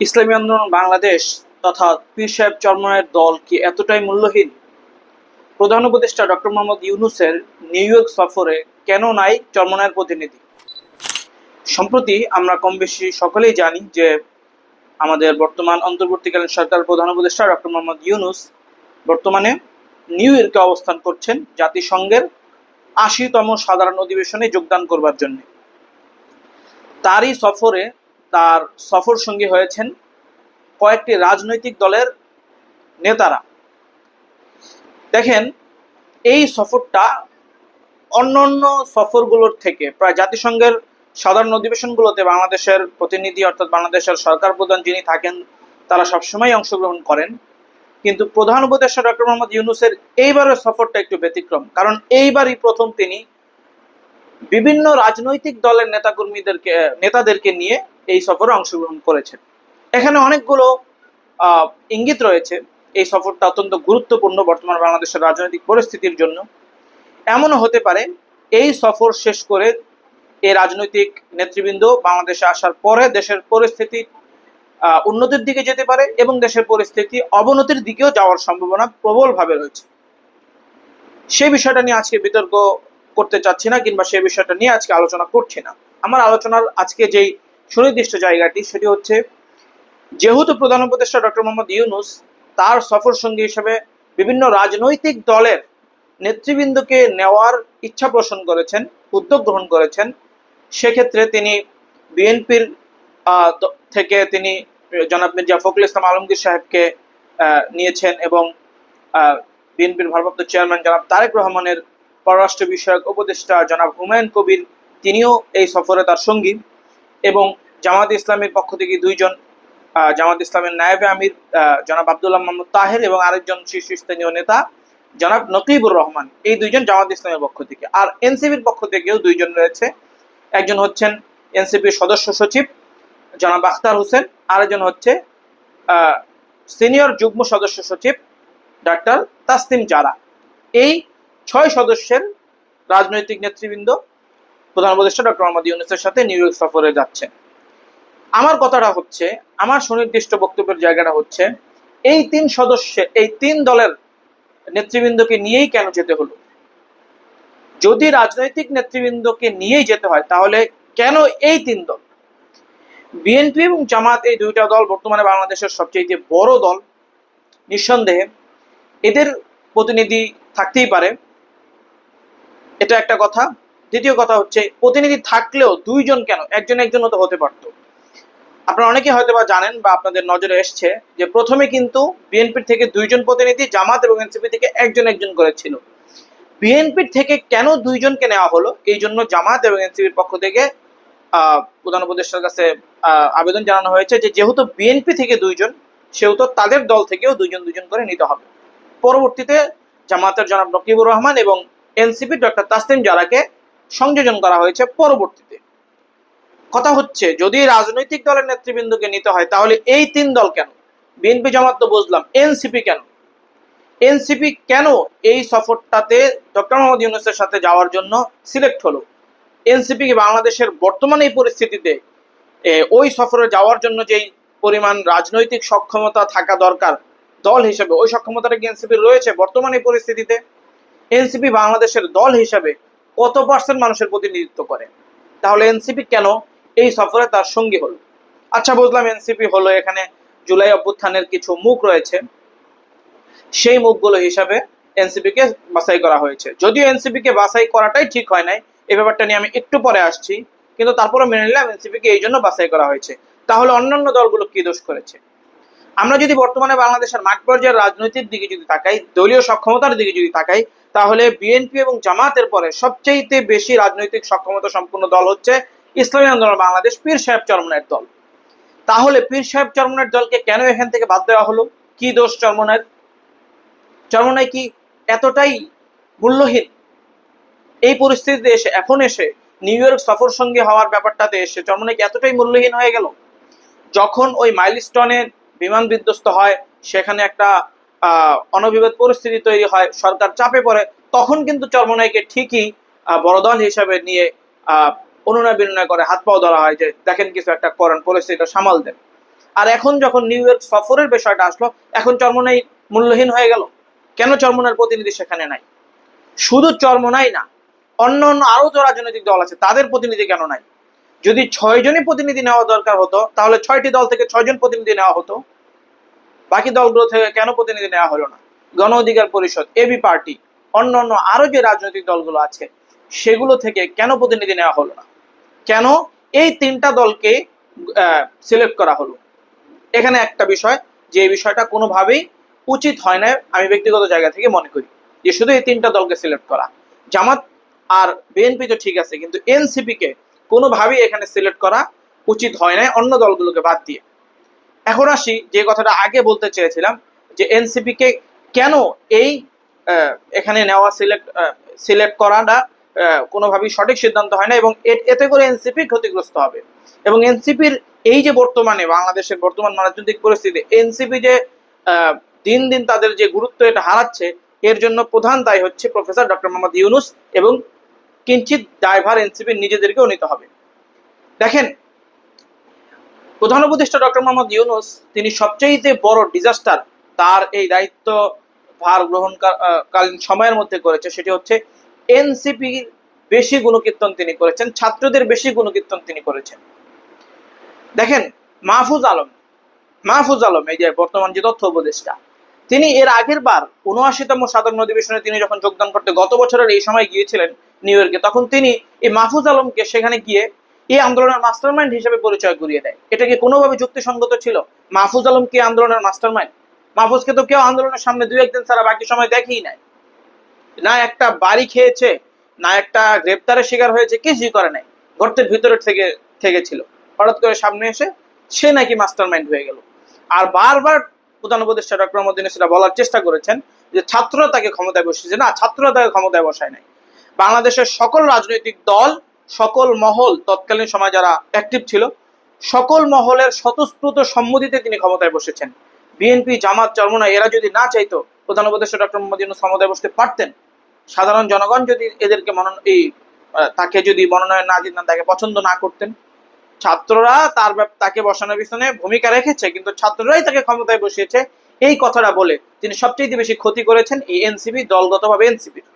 ইসলামী আন্দোলন বাংলাদেশ তথা পীর সাহেব চরমনের দল কি এতটাই মূল্যহীন? প্রধান উপদেষ্টা ডক্টর মোহাম্মদ ইউনুসের নিউ ইয়র্ক সফরে কেন নাই চরমনের প্রতিনিধি? সম্প্রতি আমরা কম বেশি সকলেই জানি যে আমাদের বর্তমান অন্তর্বর্তীকালীন সরকার প্রধান উপদেষ্টা ডক্টর মোহাম্মদ ইউনুস বর্তমানে নিউ ইয়র্কে অবস্থান করছেন জাতিসংঘের আশিতম সাধারণ অধিবেশনে যোগদান করবার জন্য। তারই সফরে তার সফর সঙ্গী হয়েছেন কয়েকটি রাজনৈতিক দলের নেতারা। দেখেন, এই সফরটা অন্য অন্যান্য সফরগুলোর থেকে, প্রায় জাতিসংঘের সাধারণ অধিবেশনগুলোতে বাংলাদেশের প্রতিনিধি অর্থাৎ বাংলাদেশের সরকার প্রধান যিনি থাকেন, তারা সবসময় অংশগ্রহণ করেন। কিন্তু প্রধান উপদেষ্টা ডক্টর মোহাম্মদ ইউনুসের এইবারের সফরটা একটু ব্যতিক্রম। কারণ এইবারই প্রথম তিনি বিভিন্ন রাজনৈতিক দলের নেতাকর্মীদেরকে, নেতাদেরকে নিয়ে এই সফরে অংশগ্রহণ করেছেন। এখানে অনেকগুলো ইঙ্গিত রয়েছে এই সফরটা অত্যন্ত গুরুত্বপূর্ণ বর্তমান বাংলাদেশের রাজনৈতিক পরিস্থিতির জন্য। এমনও হতে পারে এই সফর শেষ করে এই রাজনৈতিক নেতৃবৃন্দ বাংলাদেশে আসার পরে দেশের পরিস্থিতি উন্নতির দিকে যেতে পারে এবং দেশের পরিস্থিতি অবনতির দিকেও যাওয়ার সম্ভাবনা প্রবলভাবে রয়েছে। সেই বিষয়টা নিয়ে আজকে বিতর্ক করতে চাচ্ছি না কিংবা সেই বিষয়টা নিয়ে আজকে আলোচনা করছি না। আমার আলোচনার আজকে যেই সুনির্দিষ্ট জায়গাটি, সেটি হচ্ছে যেহেতু প্রধান উপদেষ্টা ডক্টর মোহাম্মদ ইউনুস তার সফর সঙ্গী হিসেবে বিভিন্ন রাজনৈতিক দলের নেতৃবৃন্দকে নেওয়ার ইচ্ছা পোষণ করেছেন, উদ্যোগ গ্রহণ করেছেন, সেক্ষেত্রে তিনি বিএনপির থেকে তিনি জনাব মির্জা ফখরুল ইসলাম আলমগীর সাহেবকে নিয়েছেন এবং বিএনপির ভারপ্রাপ্ত চেয়ারম্যান জনাব তারেক রহমানের পররাষ্ট্র বিষয়ক উপদেষ্টা জনাব হুমায়ুন কবির, তিনিও এই সফরে তার সঙ্গী। এবং জামাত ইসলামের পক্ষ থেকে দুইজন জামাত ইসলামের নায়েবে আমির জনাব আবদুল্লাহ মোহাম্মদ তাহের এবং আরেকজন শীর্ষস্থানীয় নেতা জনাব নকিবুর রহমান। এই দুইজন জামাত ইসলামের পক্ষ থেকে। আর এনসিপির পক্ষ থেকেও দুইজন রয়েছে। একজন হচ্ছেন এনসিপির সদস্য সচিব জনাব আখতার হোসেন, আরেকজন হচ্ছে সিনিয়র যুগ্ম সদস্য সচিব ডাক্তার তাসলিম জারা। এই ছয় সদস্যের রাজনৈতিক নেতৃবৃন্দ প্রধান উপদেষ্টা ডক্টর মোহাম্মদ ইউনুসের সাথে নিউ ইয়র্ক সফরে যাচ্ছেন। আমার কথাটা হচ্ছে, আমার সুনির্দিষ্ট বক্তব্যের জায়গাটা হচ্ছে, এই তিন সদস্য, এই তিন দলের নেতৃবৃন্দকে নিয়েই কেন যেতে হলো? যদি রাজনৈতিক নেতৃবৃন্দকে নিয়েই যেতে হয়, তাহলে কেন এই তিন দল? বিএনপি এবং জামাত এই দুইটা দল বর্তমানে বাংলাদেশের সবচেয়ে বড় দল। নিঃসন্দেহে এদের প্রতিনিধি থাকতেই পারে। এটা একটা কথা। দ্বিতীয় কথা হচ্ছে, প্রতিনিধি থাকলেও দুইজন কেন? একজন একজন তো হতে পারত। আপনারা অনেকে হয়তো বা জানেন বা আপনাদের নজরে এসছে যে প্রথমে কিন্তু বিএনপির থেকে দুইজন প্রতিনিধি, জামাত এবং এনসিপি থেকে একজন একজন করেছিল বিএনপির থেকে কেন দুইজনকে নেওয়া হলো? এই জন্য জামাত এবং এনসিপির পক্ষ থেকে প্রধান উপদেষ্টার কাছে আবেদন জানানো হয়েছে যে যেহেতু বিএনপি থেকে দুইজন, সেহেতু তাদের দল থেকেও দুইজন দুইজন করে নিতে হবে। পরবর্তীতে জামাতের জনাব নকিবুর রহমান এবং এনসিপি ডক্টর তাসলিম জারাকে সংযোজন করা হয়েছে পরবর্তীতে। কথা হচ্ছে, যদি রাজনৈতিক দলের নেতৃবৃন্দকে নিতে হয়, তাহলে এই তিন দল কেন? বিএনপি জামাত তো বুঝলাম, এনসিপি কেন? এনসিপি কেন এই সফরটাতে ডক্টর মোহাম্মদ ইউনুসের সাথে যাওয়ার জন্য সিলেক্ট হলো? এনসিপি কি বাংলাদেশের বর্তমান এই পরিস্থিতিতে ওই সফরে যাওয়ার জন্য যেই পরিমাণ রাজনৈতিক সক্ষমতা থাকা দরকার দল হিসেবে, ওই সক্ষমতাটা কি এনসিপির রয়েছে বর্তমান এই পরিস্থিতিতে? এনসিপি বাংলাদেশের দল হিসেবে কত পার্সেন্ট মানুষের প্রতিনিধিত্ব করে? তাহলে এনসিপি কেন এই সফরে তার সঙ্গী হলো? আচ্ছা বুঝলাম এনসিপি হলো এখানে জুলাই অভ্যুত্থানের কিছু মুখ রয়েছে। সেই মুখগুলো হিসাবে এনসিপি কে বাছাই করা হয়েছে। যদিও এনসিপি কে বাছাই করাটাই ঠিক হয় নাই এই ব্যাপারটা নিয়ে আমি একটু পরে আসছি, কিন্তু তারপরে মেনে নিলাম এনসিপি কে এই জন্য বাছাই করা হয়েছে। তাহলে অন্যান্য দলগুলো কি দোষ করেছে? আমরা যদি বর্তমানে বাংলাদেশের মাঠ পর্যায়ের রাজনৈতিক দিকে যদি তাকাই, দলীয় সক্ষমতার দিকে যদি তাকাই তাহলে বিএনপি এবং জামাতের পরে সবচেয়ে বেশি রাজনৈতিক সক্ষমতা সম্পূর্ণ দল হচ্ছে ইসলামী আন্দোলন বাংলাদেশ পীর সাহেব চরমনের দল। তাহলে পীর সাহেব চরমনের দলকে কেন এখান থেকে বাদ দেওয়া হলো? কি দোষ চরমনের চরমনাই কি এতটাই মূল্যহীন? এই পরিস্থিতিতে এসে, এখন এসে নিউ ইয়র্ক সফর সঙ্গী হওয়ার ব্যাপারটাতে এসে চরমনাই কি এতটাই মূল্যহীন হয়ে গেল? যখন ওই মাইলস্টোনে বিমান বিধ্বস্ত হয়, সেখানে একটা আহ, অনভিবাদ পরিস্থিতি তৈরি হয় সরকার চাপে পড়ে তখন কিন্তু চরমনাইকে ঠিকই বড় দল হিসাবে নিয়ে অনুনয় বিনয় করে হাত পাও ধরা হয় যে দেখেন কিছু একটা করেন পরিস্থিতিটা সামাল দেন। আর এখন যখন নিউ ইয়র্ক সফরের বিষয়টা আসলো এখন চরমনাই মূল্যহীন হয়ে গেল। কেন চরমনার প্রতিনিধি সেখানে নাই? শুধু চরমনাই না অন্য অন্য আরও যে রাজনৈতিক দল আছে তাদের প্রতিনিধি কেন নাই? যদি ছয় জনই প্রতিনিধি নেওয়া দরকার হতো তাহলে ছয়টি দল থেকে ছয়জন প্রতিনিধি নেওয়া হতো। বাকি দলগুলো থেকে কেন প্রতিনিধি নেওয়া হলো না? গণ অধিকার পরিষদ এবি পার্টি, অন্য অন্য আরও যে রাজনৈতিক দলগুলো আছে, সেগুলো থেকে কেন প্রতিনিধি নেওয়া হলো না? কেন এই তিনটা দলকে সিলেক্ট করা হলো? এখানে একটা বিষয়, যে বিষয়টা কোনোভাবেই উচিত হয় না আমি ব্যক্তিগত জায়গা থেকে মনে করি, যে শুধু এই তিনটা দলকে সিলেক্ট করা। জামাত আর বিএনপি তো ঠিক আছে, কিন্তু এনসিপি কে কোনোভাবেই এখানে সিলেক্ট করা উচিত হয় না অন্য দলগুলোকে বাদ দিয়ে। এখন আসি যে কথাটা আগে বলতে চেয়েছিলাম, যে এনসিপি কে কেন এই এখানে নেওয়া সিলেক্ট সিলেক্ট করাটা কোনোভাবেই সঠিক সিদ্ধান্ত হয় না এবং এতে করে এনসিপি ক্ষতিগ্রস্ত হবে। এবং এনসিপির এই যে বর্তমানে, বাংলাদেশের বর্তমান রাজনৈতিক পরিস্থিতি এনসিপি যে দিন দিন তাদের যে গুরুত্ব এটা হারাচ্ছে, এর জন্য প্রধান দায় হচ্ছে প্রফেসর ডক্টর মোহাম্মদ ইউনুস এবং কিঞ্চিত দায়ভার এনসিপির নিজেদেরকেও নিতে হবে। দেখেন প্রধান উপদেষ্টা ডক্টর মোহাম্মদ ইউনুস, তিনি সবচেয়ে বড় ডিজাস্টার তার এই দায়িত্ব ভার গ্রহণ কালীন সময়ের মধ্যে করেছে সেটি হচ্ছে এনসিপি বেশি গুণকীর্তন তিনি করেছেন, ছাত্রদের বেশি গুণকীর্তন তিনি করেছেন। দেখেন, মাহফুজ আলম মাহফুজ আলম, এই যে বর্তমান যে তথ্য উপদেষ্টা, তিনি এর আগের বার উনআশিতম সাধারণ অধিবেশনে তিনি যখন যোগদান করতে গত বছরের এই সময় গিয়েছিলেন নিউ ইয়র্কে, তখন তিনি এই মাহফুজ আলমকে সেখানে গিয়ে এই আন্দোলনের মাস্টারমাইন্ড হিসেবে পরিচয় করিয়ে দেয়। এটা কি কোনোভাবে যুক্তিসঙ্গত ছিল? মাহফুজ আলম কি আন্দোলনের মাস্টারমাইন্ড? মাহফুজকে তো কেউ আন্দোলনের সামনে দুই একদিন ছাড়া বাকি সময় দেখেই নাই। না একটা বাড়ি খেয়েছে, না একটা গ্রেপ্তারের শিকার হয়েছে, কিছুই করে নাই। গর্তের ভিতরে থেকে, থেকেছিল। হঠাৎ করে সামনে এসে সে নাকি মাস্টারমাইন্ড হয়ে গেল। আর বারবার প্রধান উপদেষ্টা ডক্টর ইউনূস সেটা বলার চেষ্টা করেছেন যে ছাত্ররা তাকে ক্ষমতায় বসিয়েছে। না, ছাত্ররা তাকে ক্ষমতায় বসায় নাই। বাংলাদেশের সকল রাজনৈতিক দল সকল মহল তৎকালীন সময় যারা অ্যাক্টিভ ছিল, সকল মহলের স্বতঃস্ফূর্ত সম্মতিতে তিনি ক্ষমতায় বসেছেন। বিএনপি জামাত চরমনা এরা যদি না চাইতো, প্রধান উপদেষ্টা ডক্টর মোহাম্মদ ইউনূস ক্ষমতায় বসতে পারতেন। সাধারণ জনগণ যদি এদেরকে মনোন, এই তাকে যদি মনোনয়ন না দিতেন, তাকে পছন্দ না করতেন, ছাত্ররা তার তাকে বসানোর পিছনে ভূমিকা রেখেছে, কিন্তু ছাত্ররাই তাকে ক্ষমতায় বসিয়েছে। এই কথাটা বলে তিনি সবচেয়ে বেশি ক্ষতি করেছেন এই এনসিপি দলগতভাবে এনসিপির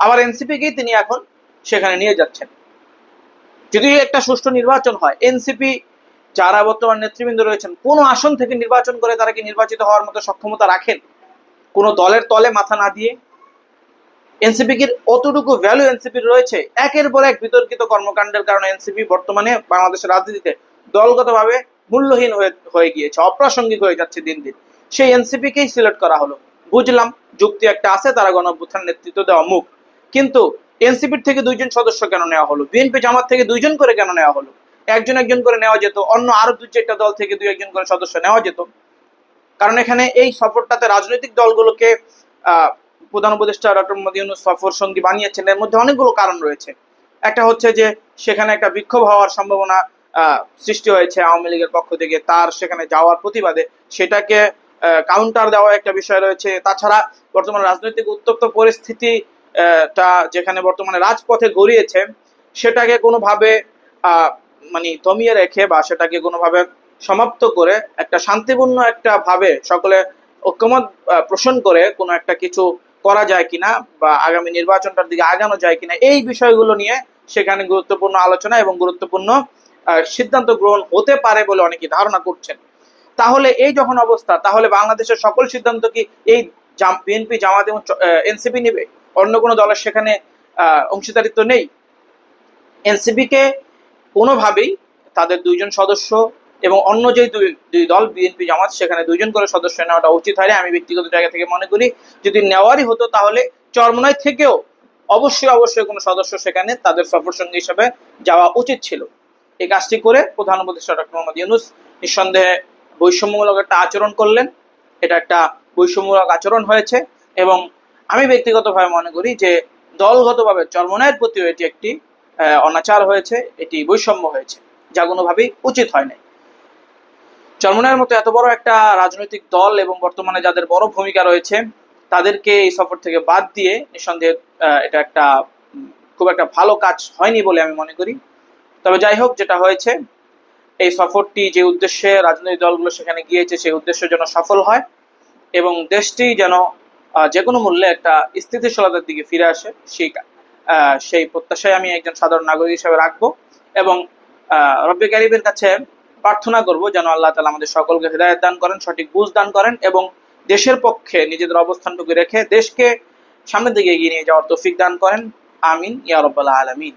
আবার এনসিপিকেই তিনি এখন সেখানে নিয়ে যাচ্ছেন। যদি একটা সুষ্ঠু নির্বাচন হয়, এনসিপি যারা বর্তমান নেতৃবৃন্দ রয়েছেন, কোন আসন থেকে নির্বাচন করে তারা কি নির্বাচিত হওয়ার মতো সক্ষমতা রাখেন? কোন দলের তলে মাথা না দিয়ে? এনসিপির অতটুকু ভ্যালু এনসিপির রয়েছে? একের পর এক বিতর্কিত কর্মকাণ্ডের কারণে এনসিপি বর্তমানে বাংলাদেশের রাজনীতিতে দলগতভাবে মূল্যহীন হয়ে গিয়েছে, অপ্রাসঙ্গিক হয়ে যাচ্ছে দিন দিন। সেই এনসিপিকেই সিলেক্ট করা হলো। বুঝলাম, যুক্তি একটা আছে, তারা গণঅভ্যুত্থান নেতৃত্ব দেওয়া মুখ। কিন্তু এনসিপির থেকে দুইজন সদস্য কেন নেওয়া হলো? বিএনপি জামাত থেকে দুইজন করে কেন নেওয়া হলো? একজন একজন করে নেওয়া যেত, অন্য আরও দু চারটা দল থেকে দুই একজন করে সদস্য নেওয়া যেত। কারণ এখানে এই সফরটাতে রাজনৈতিক দলগুলোকে প্রধান উপদেষ্টা ডক্টর ইউনুস সফর সঙ্গী বানিয়েছেন। এর মধ্যে অনেকগুলো কারণ রয়েছে। একটা হচ্ছে যে, সেখানে একটা বিক্ষোভ হওয়ার সম্ভাবনা সৃষ্টি হয়েছে আওয়ামী লীগের পক্ষ থেকে। তার সেখানে যাওয়ার প্রতিবাদে সেটাকে কাউন্টার দেওয়া একটা বিষয় রয়েছে। তাছাড়া বর্তমান রাজনৈতিক উত্তপ্ত পরিস্থিতি টা যেখানে বর্তমানে রাজপথে গড়িয়েছে সেটাকে কোনোভাবে মানে দমিয়ে রেখে বা সেটাকে কোনোভাবে সমাপ্ত করে একটা শান্তিপূর্ণ একটা ভাবে সকলে ঐক্যমত পোষণ করে কোনো একটা কিছু করা যায় কিনা বা আগামী নির্বাচনটার দিকে আগানো যায় কিনা, এই বিষয়গুলো নিয়ে সেখানে গুরুত্বপূর্ণ আলোচনা এবং গুরুত্বপূর্ণ সিদ্ধান্ত গ্রহণ হতে পারে বলে অনেকে ধারণা করছেন। তাহলে এই যখন অবস্থা, তাহলে বাংলাদেশের সকল সিদ্ধান্ত কি এই বিএনপি জামাত এবং এনসিপি নেবে? অন্য কোনো দলের সেখানে অংশীদারিত্ব নেই। এনসিপি কে কোনোভাবেই তাদের দুইজন সদস্য এবং অন্য যে দুই দল, বিএনপি, জামাত, সেখানে দুইজন করে সদস্য নেওয়াটা উচিত হয় আমি ব্যক্তিগত জায়গা থেকে মনে করি, যদি নেওয়ারই হতো তাহলে চরমনাই থেকেও অবশ্যই অবশ্যই কোনো সদস্য সেখানে তাদের সফর সঙ্গী হিসেবে যাওয়া উচিত ছিল। এই কাজটি করে প্রধান উপদেষ্টা ডক্টর মোহাম্মদ ইউনুস নিঃসন্দেহে বৈষম্যমূলক একটা আচরণ করলেন। এটা একটা বৈষম্যমূলক আচরণ হয়েছে এবং আমি ব্যক্তিগতভাবে মনে করি যে দলগতভাবে চরমনায়ের প্রতিও এটি একটি অনাচার হয়েছে, এটি বৈষম্য হয়েছে, যা কোনোভাবেই উচিত হয় নাই। চরমনায়ের মতো এত বড় একটা রাজনৈতিক দল এবং বর্তমানে যাদের বড় ভূমিকা রয়েছে, তাদেরকে এই সফর থেকে বাদ দিয়ে নিঃসন্দেহে এটা একটা খুব একটা ভালো কাজ হয়নি বলে আমি মনে করি। তবে যাই হোক, যেটা হয়েছে, এই সফরটি যে উদ্দেশ্যে রাজনৈতিক দলগুলো সেখানে গিয়েছে, সেই উদ্দেশ্য যেন সফল হয় এবং দেশটি যেন যে কোনো মূল্যে একটা স্থিতিশীলতার দিকে ফিরে আসে, সেই সেই প্রত্যাশায় আমি একজন সাধারণ নাগরিক হিসেবে রাখব এবং রব্বে কারিবের কাছে প্রার্থনা করব যেন আল্লাহ তালা আমাদের সকলকে হৃদায়ত দান করেন, সঠিক বুঝ দান করেন এবং দেশের পক্ষে নিজেদের অবস্থানটুকু রেখে দেশকে সামনের দিকে এগিয়ে নিয়ে যাওয়ার তৌফিক দান করেন। আমিন, ইয়া রব্বাল আলামিন।